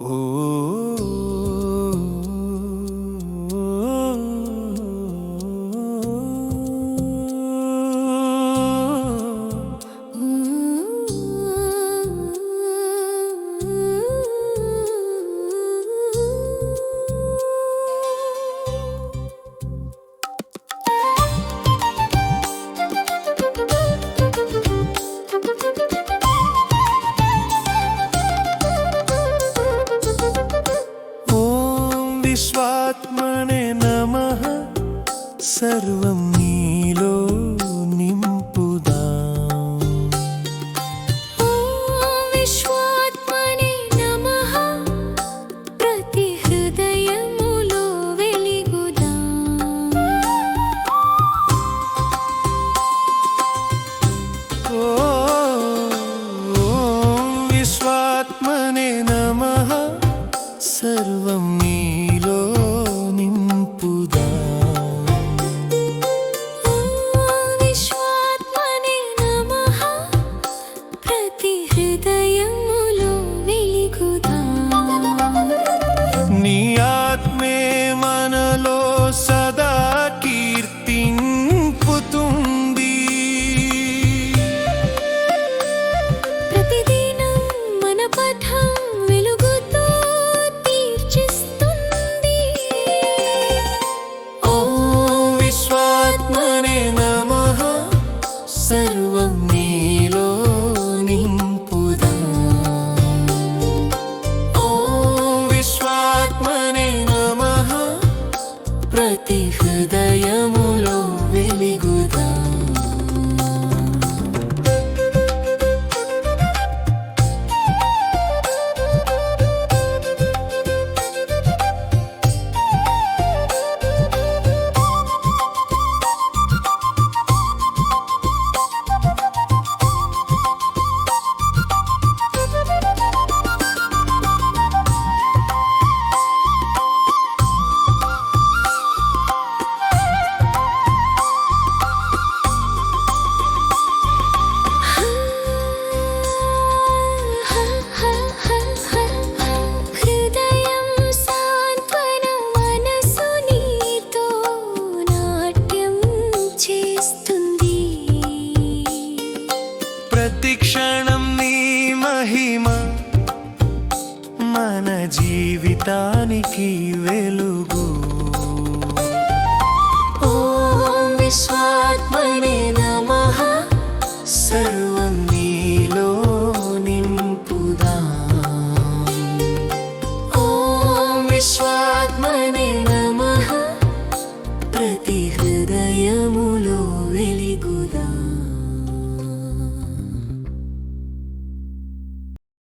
Ooh. విశ్వాత్మనే నమ సర్వం నీలో నింపుదా విశ్వాత్మనే నమః ప్రతి హృదయములో వెలిగుదా ఓం విశ్వాత్మనే నమ సర్వం ప్రతి మహిమ మన జీవితానికి వెలుగు. ఓం విశ్వాత్మనే నమః. సర్వం నీలో నింపుదా. ఓం విశ్వాత్మనే